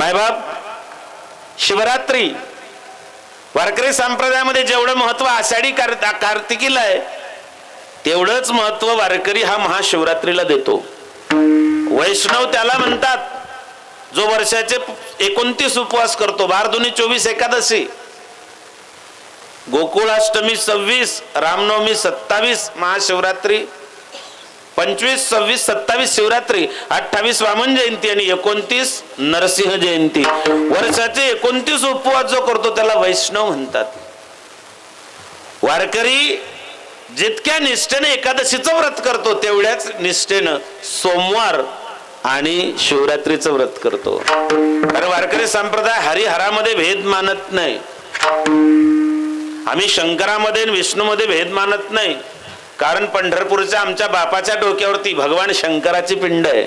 मायबाप शिवरात्री. वारकरी संप्रदायामध्ये जेवढं महत्त्व आषाढी कार्त- कार्तिकीला आहे तेवढंच महत्त्व वारकरी हा महाशिवरात्रीला देतो. वैष्णव त्याला म्हणतात जो वर्षाचे एकोणतीस उपवास करतो बार चोवीस एकादशी. गोकुळाष्टमी सव्वीस रामनवमी सत्तावीस महाशिवरात्री. पंचवीस सव्वीस सत्तावीस शिवरात्री अठ्ठावीस वामन जयंती आणि एकोणतीस नरसिंह जयंती. वर्षाचे एकोणतीस उपवास जो करतो त्याला वैष्णव म्हणतात. वारकरी जितक्या निष्ठेने एकादशीचं व्रत करतो तेवढ्याच निष्ठेनं सोमवार आणि शिवरात्रीचं व्रत करतो. कारण वारकरी संप्रदाय हरिहरामध्ये भेद मानत नाही. आम्ही शंकरामध्ये विष्णूमध्ये भेद मानत नाही. कारण पंढरपूरच्या आमच्या बापाच्या डोक्यावरती भगवान शंकराची पिंड आहे.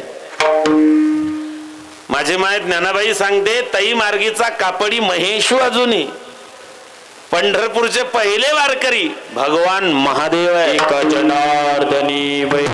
माझी माय ज्ञानाबाई सांगते तई मार्गीचा कापडी महेशू अजूनही. पंढरपूरचे पहिले वारकरी भगवान महादेव आहे एक जनार्दनी एका.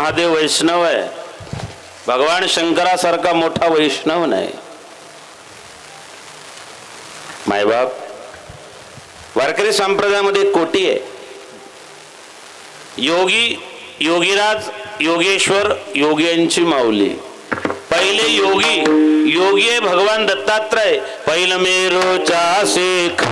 महादेव वैष्णव आहे. भगवान शंकरासारखा मोठा वैष्णव नाही. मायबाप वारकरी संप्रदायामध्ये कोटी आहे. योगी योगीराज योगेश्वर योग्यांची माऊली. पहिले योगी योगी आहे भगवान दत्तात्रय पहिलं मेरूच्या शेख.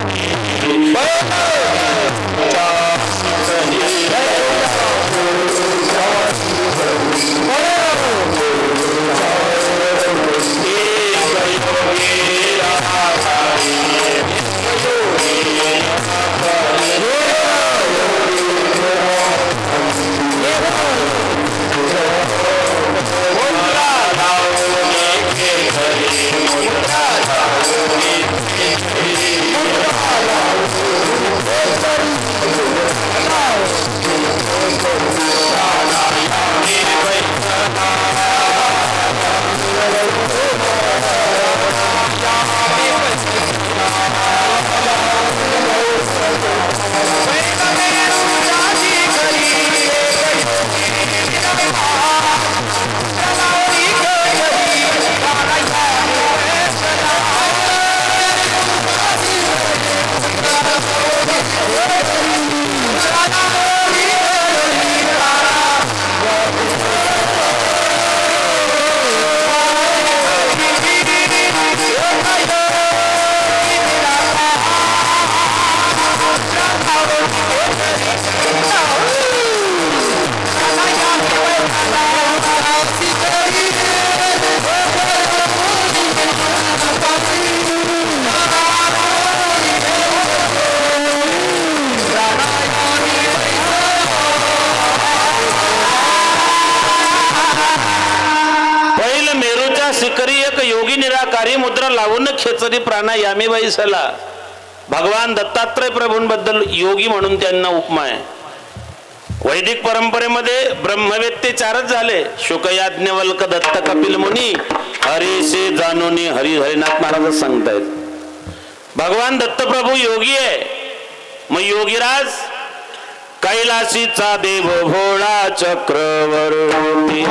शिकरी एक योगी निराकारी मुद्रा लावून खेचरी प्राणायामी सला. भगवान दत्तात्रय प्रभूंबद्दल योगी म्हणून त्यांना उपमा आहे. वैदिक परंपरेमध्ये ब्रह्मवेत्ते चारच झाले. शुकयाज्ञवल्क दत्त कपिल मुनी हरिसे जानोनी हरी हरिनाथ महाराज सांगतायत. भगवान दत्तप्रभू योगी आहे. मग योगीराज कैलासीचा देव भोळा चक्रवर्ती.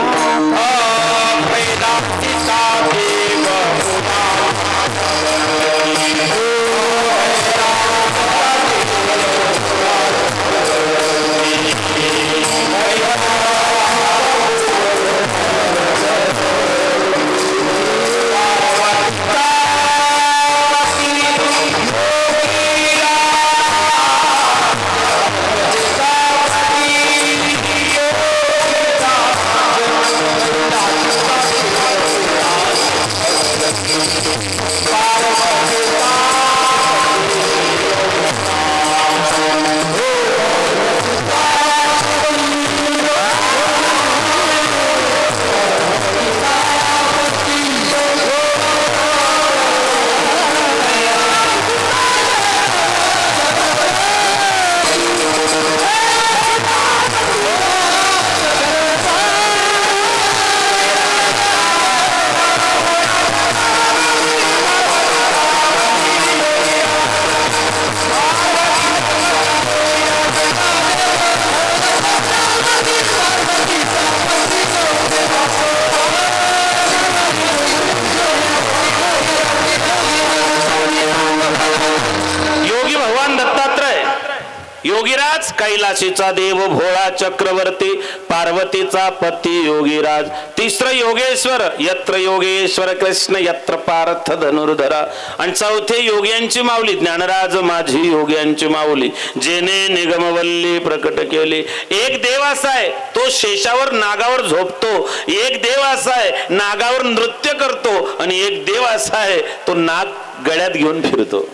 योगीराज कैलाशीचा देव भोळा चक्रवर्ती पार्वतीचा पती योगीराज तिसरं योगेश्वर यत्र योगेश्वर कृष्ण यत्र पार्थ धनुर्धरा आणि चौथे योग्यांची माऊली ज्ञानराज माझी योग्यांची माऊली जेने निगमवल्ली प्रकट केली. एक देव असा आहे तो शेषावर नागावर झोपतो. एक देव असा आहे नागावर नृत्य करतो. आणि एक देव असा आहे तो नाग गळ्यात घेऊन फिरतो.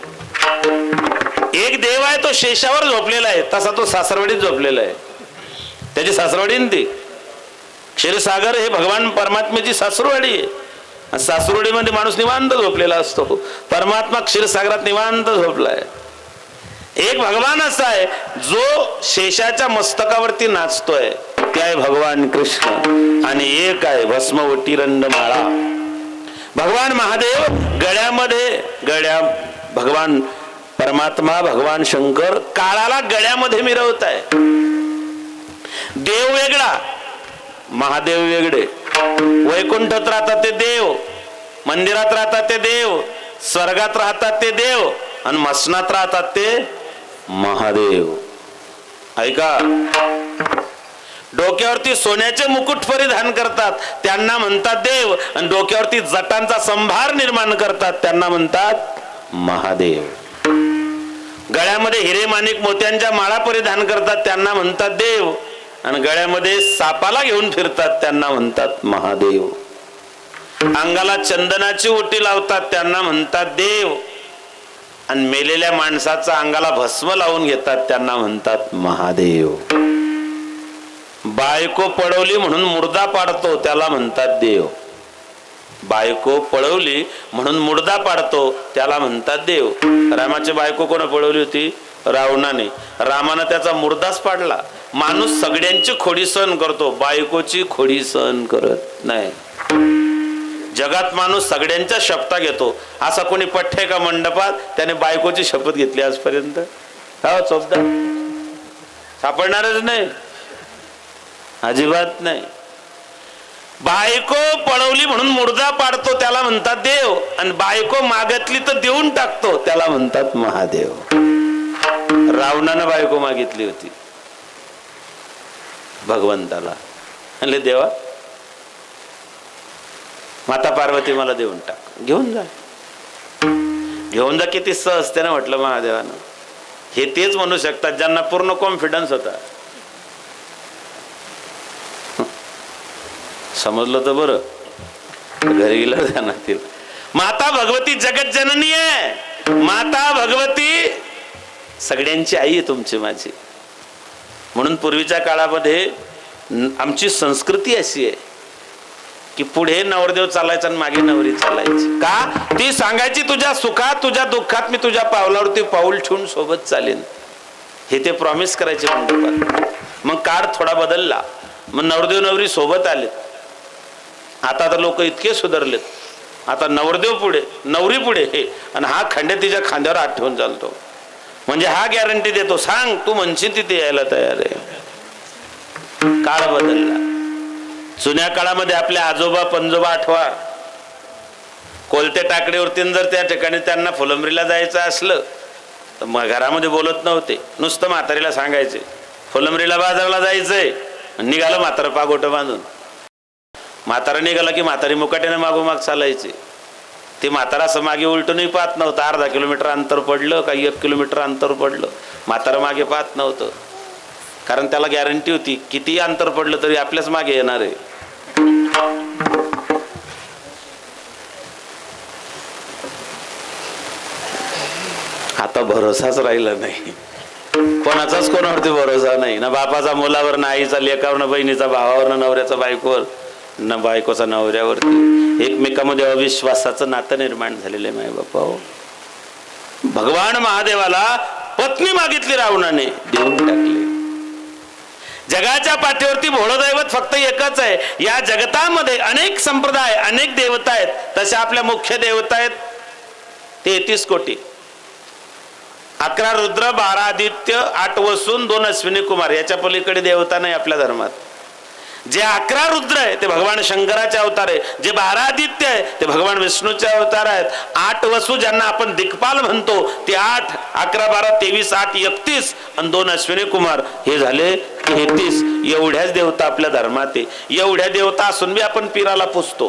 एक देव आहे तो शेषावर झोपलेला आहे तसा तो सासरवाडीत झोपलेला आहे. त्याची सासरवाडी ना ती. क्षीरसागर हे भगवान परमात्म्याची सासरवाडी आहे. सासरवाडीमध्ये माणूस निवांत झोपलेला असतो. परमात्मा क्षीरसागरात निवांत झोपलाय. एक भगवान असा आहे जो शेषाच्या मस्तकावरती नाचतोय. ते आहे भगवान कृष्ण. आणि एक आहे भस्मवटी रंडमाळा भगवान महादेव गड्यामध्ये गड्या भगवान परमात्मा भगवान शंकर काळाला गळ्यामध्ये मिरवत आहे. देव वेगळा महादेव वेगळे. वैकुंठत राहतात ते देव मंदिरात राहतात ते देव स्वर्गात राहतात ते देव आणि मसनात राहतात ते महादेव. ऐका डोक्यावरती सोन्याचे मुकुट परिधान करतात त्यांना म्हणतात देव आणि डोक्यावरती जटांचा संभार निर्माण करतात त्यांना म्हणतात महादेव. गळ्यामध्ये हिरे माणिक मोत्यांच्या माळा परिधान करतात त्यांना म्हणतात देव. आणि गळ्यामध्ये सापाला घेऊन फिरतात त्यांना म्हणतात महादेव. अंगाला चंदनाची ओटी लावतात त्यांना म्हणतात देव. आणि मेलेल्या माणसाचा अंगाला भस्म लावून घेतात त्यांना म्हणतात महादेव. बायको पडवली म्हणून मुर्दा पाडतो त्याला म्हणतात देव. बायको पळवली म्हणून मुर्दा पाडतो त्याला म्हणतात देव. रामाची बायको कोण पळवली होती? रावणाने. रामानं त्याचा मुर्दाच पाडला. माणूस सगळ्यांची खोडी सहन करतो बायकोची खोडी सहन करत नाही. जगात माणूस सगळ्यांच्या शपथा घेतो. असा कोणी पठ्ठे का मंडपात? त्याने बायकोची शपथ घेतली आजपर्यंत. हो चोपदा सापडणारच नाही. अजिबात नाही. बायको पळवली म्हणून मुर्दा पाडतो त्याला म्हणतात देव. आणि बायको मागितली तर देऊन टाकतो त्याला म्हणतात महादेव. रावणानं बायको मागितली होती. भगवंताला. म्हणले देवा माता पार्वती मला देऊन टाक. घेऊन जा. घेऊन जा किती सहजते ना म्हटलं महादेवानं हे तेच म्हणू शकतात ज्यांना पूर्ण कॉन्फिडन्स होता. समजलं तर बरं. घरी गेलं ध्यानातील माता भगवती जगत जननी आहे. माता भगवती सगळ्यांची आई आहे तुमची माझी. म्हणून पूर्वीच्या काळामध्ये आमची संस्कृती अशी आहे की पुढे नवरदेव चालायचा आणि मागे नवरी चालायची. का? ती सांगायची तुझ्या सुखात तुझ्या दुःखात मी तुझ्या पावलावरती पाऊल ठेवून सोबत चालेन. हे ते प्रॉमिस करायचे मंडपात. मग काळ थोडा बदलला. मग नवरदेव नवरी सोबत आलेत आता तर लोक इतके सुधारलेत. आता नवरदेव पुढे नवरी पुढे हे. आणि हा खंडे तिच्या खांद्यावर आठवून ठेवून चालतो. म्हणजे हा गॅरंटी देतो. सांग तू म्हणशील तिथे यायला तयार आहे. काळ बदलला. जुन्या काळामध्ये आपल्या आजोबा पंजोबा आठवा. कोलते टाकडीवरती जर त्या ठिकाणी त्यांना फुलंबरीला जायचं असलं तर मग घरामध्ये बोलत नव्हते. नुसतं म्हातारीला सांगायचे फुलंबरीला बाजाराला जायचंय. निघालं म्हातारं पागोटं बांधून. म्हातारा निघाला की म्हातारी मुकाट्याने मागोमाग चालायचे. ते म्हातारा असं मागे उलटूनही पाहत नव्हतं. अर्धा किलोमीटर अंतर पडलं का एक किलोमीटर अंतर पडलं. म्हातारा मागे पाहत नव्हतं. कारण त्याला गॅरंटी होती किती अंतर पडलं तरी आपल्याच मागे येणार आहे. आता भरोसाच राहिला नाही. कोणाचाच कोणावरती भरोसा नाही. ना बापाचा मुलावर ना आईचा लेकावर ना बहिणीचा भावावर ना नवऱ्याचा बायकोवर. ना बायकोचा नवऱ्यावरती. एकमेकामध्ये अविश्वासाचं नातं निर्माण झालेलं आहे माय बापा हो. भगवान महादेवाला पत्नी मागितली रावणाने देऊन टाकली. जगाच्या पाठीवरती भोळदैवत फक्त एकच आहे. या जगतामध्ये अनेक संप्रदाय अनेक देवता आहेत. तशा आपल्या मुख्य देवता आहेत तेहतीस कोटी. अकरा रुद्र बारा आदित्य आठ वसून दोन अश्विनी कुमार. याच्या पलीकडे देवता नाही आपल्या धर्मात. जे अकरा रुद्र आहे ते भगवान शंकराचे अवतार आहे जे बारा आदित्य आहे ते भगवान विष्णूचे अवतार आहेत. आठ वसू ज्यांना आपण दिग्पाल म्हणतो ते आठ अकरा बारा तेवीस आठ एकतीस आणि दोन अश्विनी कुमार. हे झाले तेहतीस. एवढ्याच देवता आपल्या धर्मात आहे. एवढ्या देवता असून बी आपण पिराला पुसतो.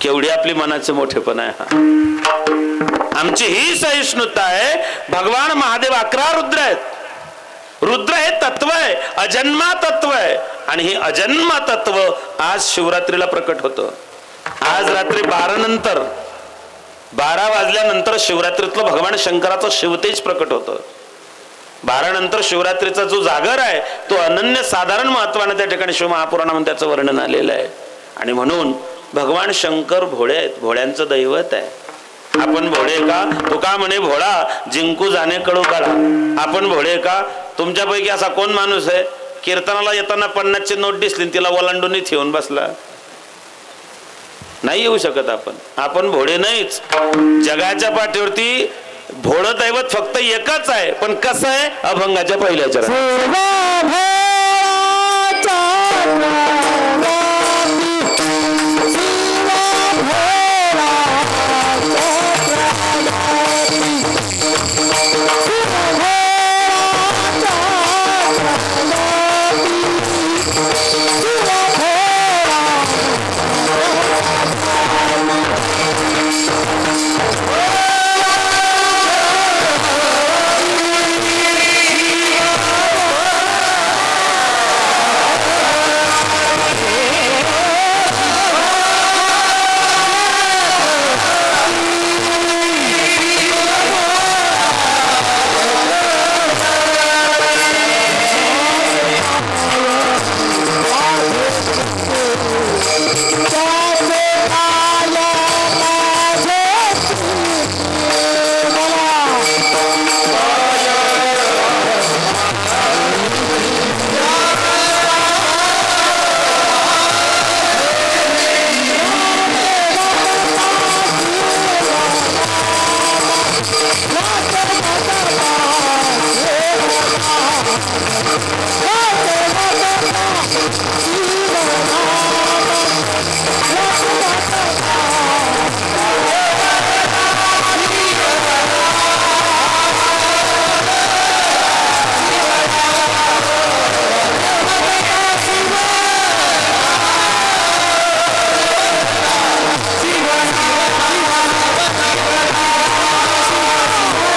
केवढी आपली मनाचे मोठेपण आहे हा. आमची ही सहिष्णुता आहे. भगवान महादेव अकरा रुद्र आहेत. रुद्र हे तत्व आहे अजन्मा तत्व आहे. आणि हे अजन्मा तत्व आज शिवरात्रीला प्रकट होतं. आज रात्री बारा नंतर बारा वाजल्यानंतर शिवरात्रीतलं भगवान शंकराचं शिवतेज प्रकट होतं. बारा नंतर शिवरात्रीचा जो जागर आहे तो अनन्य साधारण महत्वानं त्या ठिकाणी शिवमहापुराणामध्ये त्याचं वर्णन आलेलं आहे. आणि म्हणून भगवान शंकर भोळे आहेत भोळ्यांचं दैवत आहे. आपण भोळे का? तो का म्हणे भोळा? जिंकू जाणे कळू काळा आपण भोळे का? तुमच्यापैकी असा कोण माणूस आहे? कीर्तनाला येताना पन्नासची नोट दिसली तिला ओलांडूनच येऊन बसला. नाही येऊ शकत आपण. आपण भोळे नाहीच. जगाच्या पाठीवरती भोळ दैवत फक्त एकच आहे. पण कसं आहे? अभंगाच्या पहिल्याच्या Oh, my God.